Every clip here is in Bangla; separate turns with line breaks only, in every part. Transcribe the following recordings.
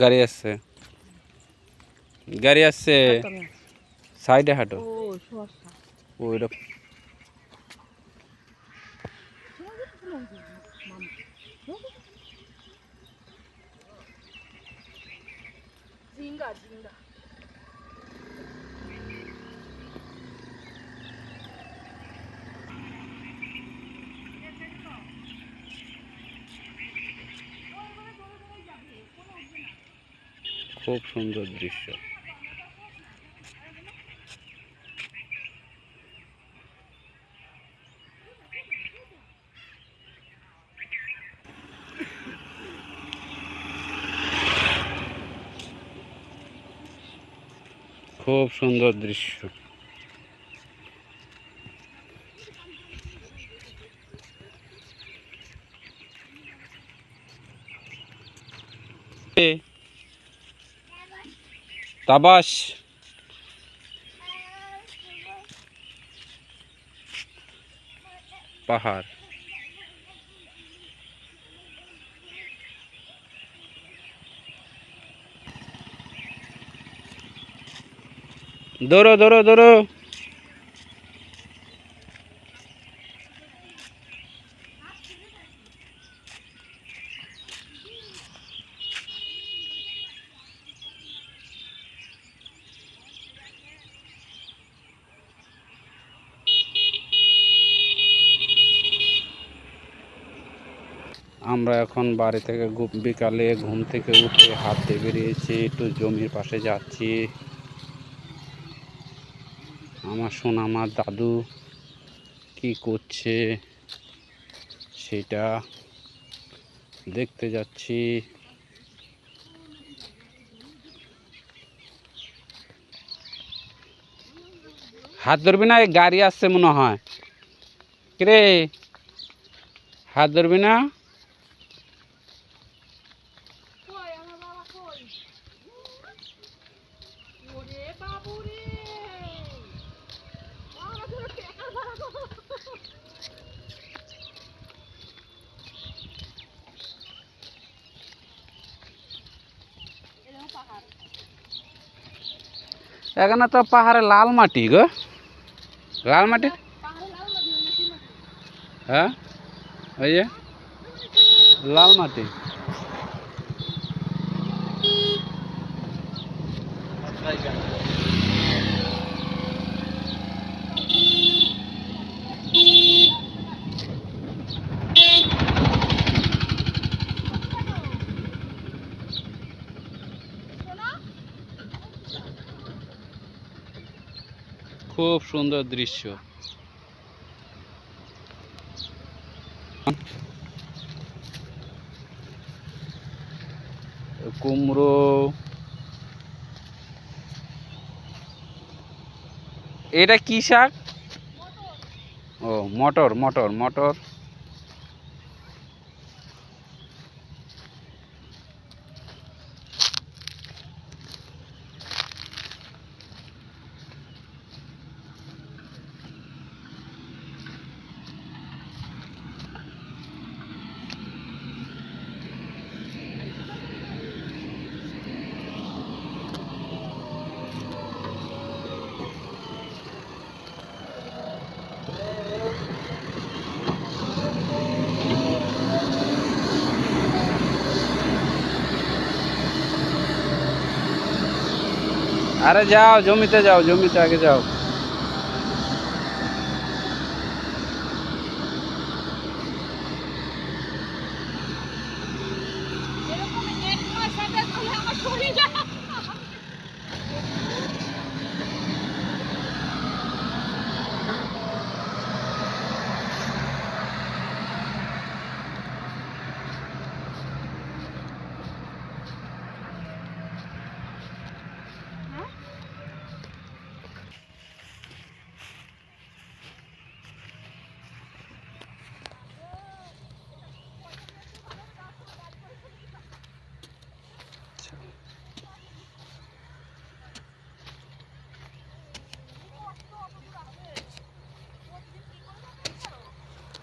গাড়ি আসছে। গাড়ি আসছে সাইডে হাঁটো।
ও শসা
ওইটা
ঝিঙ্গা।
খুব সুন্দর দৃশ্য খুব সুন্দর দৃশ্য এ, তাবাস। পাহাড়। দৌড়ো দৌড়ো দৌড়ো। আমরা এখন বাড়ি থেকে বিকালে ঘুম থেকে উঠে হাঁটতে বেরিয়েছি, একটু জমির পাশে যাচ্ছি। আমার শোনা আমার দাদু কি করছে সেটা দেখতে যাচ্ছি। হাত ধরবি না গাড়ি আসছে মনে হয়। কিরে, হাত ধরবি না
কই আমার বাবা কই ওরে বাবু রে বাবা তোর টাকা ভাড়া এরকম পাহাড়
এখানে তো পাহাড়ে লাল মাটি গো। লাল মাটি? হ্যাঁ? ওই যে লাল মাটি। খুব সুন্দর দৃশ্য। কুমড়ো। এটা কি শাক? ও মটর মটর মটর। আরে যাও জমিতে যাও জমিতে আগে যাও।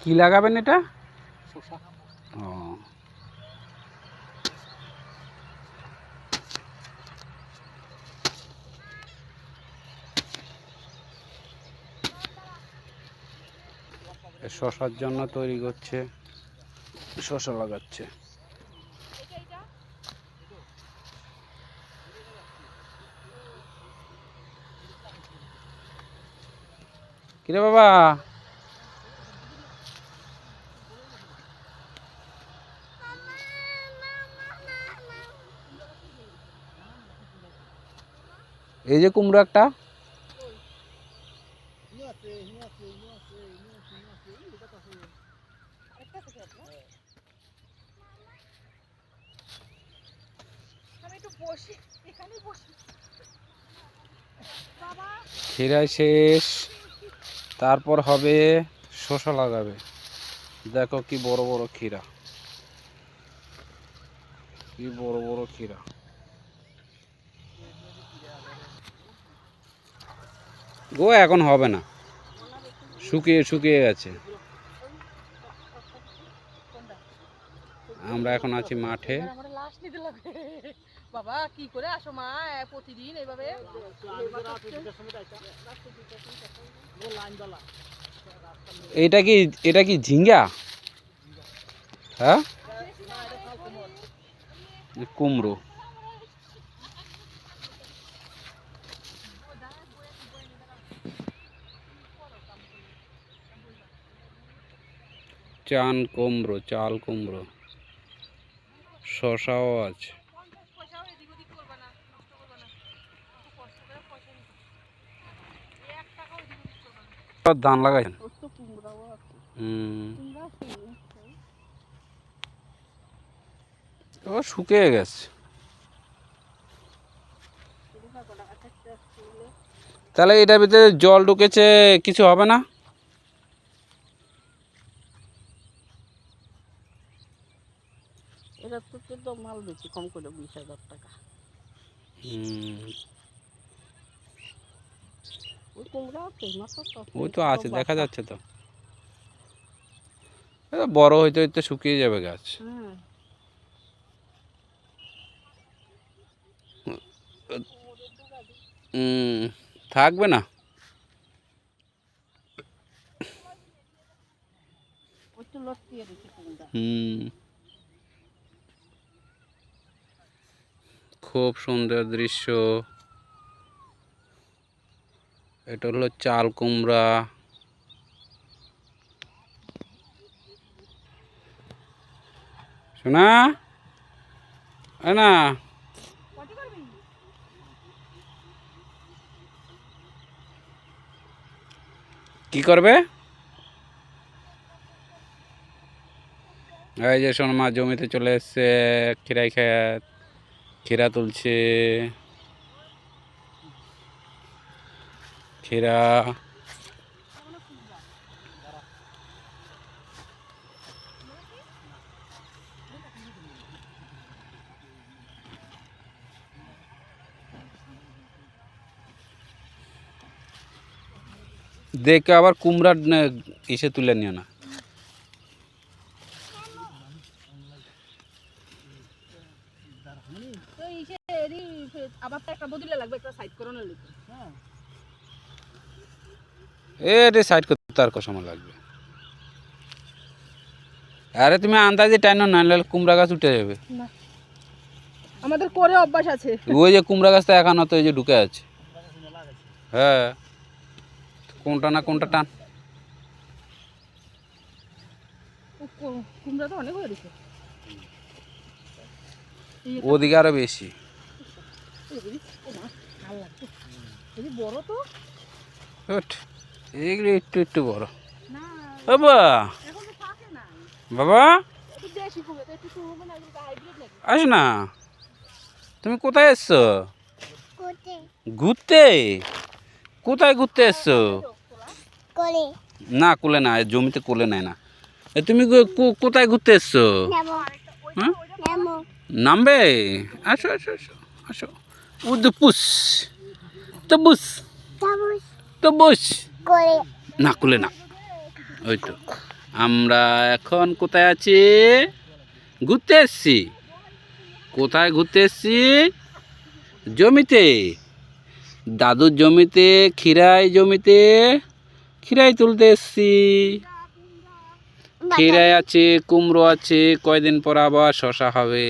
কি লাগাবেন এটা? ও। শশার জন্য তৈরি করছে শশা লাগাচ্ছে। কিরে বাবা? এই যে কুমড়ো একটা। খিরাই শেষ। তারপর হবে শসা লাগাবে। দেখো কি বড় বড় খিরা। কি বড় বড় খিরা। গো এখন হবে না। শুকিয়ে শুকিয়ে গেছে। আমরা এখন আছি মাঠে।
বাবা কি করে আসো মা? প্রতিদিন এইভাবে
এটা কি এটা কি ঝিঙ্গা? হ্যাঁ? কুমড়ো। চান কুমড়ো চাল কুমড়ো। শশাও আছে। ধান লাগাইছেন? ও শুকিয়ে গেছে। তাহলে এটার ভিতরে জল ঢুকেছে কিছু হবে না
এটা তো তো তো মাল বেশি কম করে বিশ হাজার টাকা। ওই কুমড়া
ওই তো আছে দেখা যাচ্ছে তো। বড় হইতে হইতে শুকিয়ে যাবে গাছ।
হ্যাঁ।
হুম, থাকবে না? হুম। খুব সুন্দর দৃশ্য। এটা হলো চাল কুমড়া। শোনা না। কি করবে? এই যে সোনমা জমিতে চলে এসছে, খিরাই খেত। খিরা তুলছে। খেরা। দেখে আবার কুমড়ার ইসে তুলে নিও না।
তো ইসে এরই আবার একটা বদলে লাগবে একটা সাইড করানোর লিখে হ্যাঁ
এ সাইড করতে আর কত সময় লাগবে। আরে তুমি আন্দাজে টাইনো না নাহলে কুমড়া গাছ উঠে যাবে।
আমাদের করে অভ্যাস আছে।
ওই যে কুমড়া গাছটা এখানে তো এই যে ঢুকে আছে। হ্যাঁ। কোনটা না কোনটা টান?
কুমড়া তো অনেক হয়ে গেছে।
ওদিকে আরও বেশি। একটু একটু বড়। বাবা বাবা আস না। তুমি কোথায় এসছো? ঘুরতে। কোথায় ঘুরতে এসছো? না কোলে না জমিতে কোলে নেয় না। তুমি কোথায় ঘুরতে এসছো? হ্যাঁ? নামবে? আসো আসো আসো আসো। উদ্দুপুস তো বুস তো বুস না কুলে না। ওই তো। আমরা এখন কোথায় আছি? ঘুরতে এসছি। কোথায় ঘুরতে এসছি? জমিতে। দাদুর জমিতে খিরাই জমিতে খিরাই তুলতে এসছি। খিরে আছে কুমড়ো আছে কয়দিন পর আবার শশা হবে।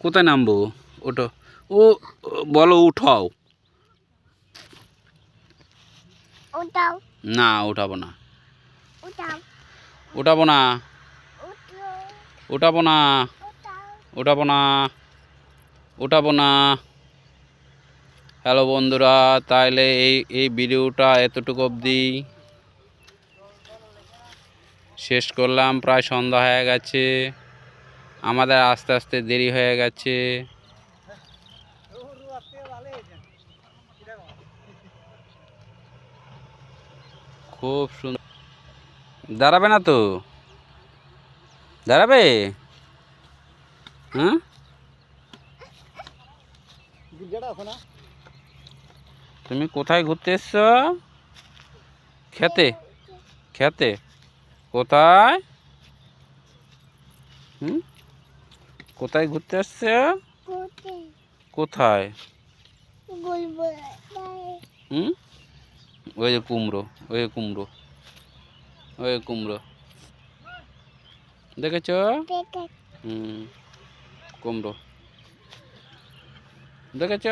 কোথায় নামবো? ওঠো। ও বলো উঠাও। না উঠাবো না। উঠাবো না।
উঠো
উঠাবো না। উঠাবো না। উঠাবো না। হ্যালো বন্ধুরা তাইলে এই এই ভিডিওটা এতটুকু অবধি। শেষ করলাম প্রায় সন্ধ্যা হয়ে গেছে। আমাদের আস্তে আস্তে দেরি হয়ে গেছে। খুব সুন্দর। দাঁড়াবে না তো? দাঁড়াবে? হ্যাঁ? তুমি কোথায় ঘুরতে এসছো? খেতে? খেতে? কোথায়? হুম? কোথায় ঘুরতে আসছে? কোথায়? হুম? ওই যে কুমড়ো ওই কুমড়ো ওই কুমড়ো। দেখেছ? হুম কুমড়ো। দেখেছ?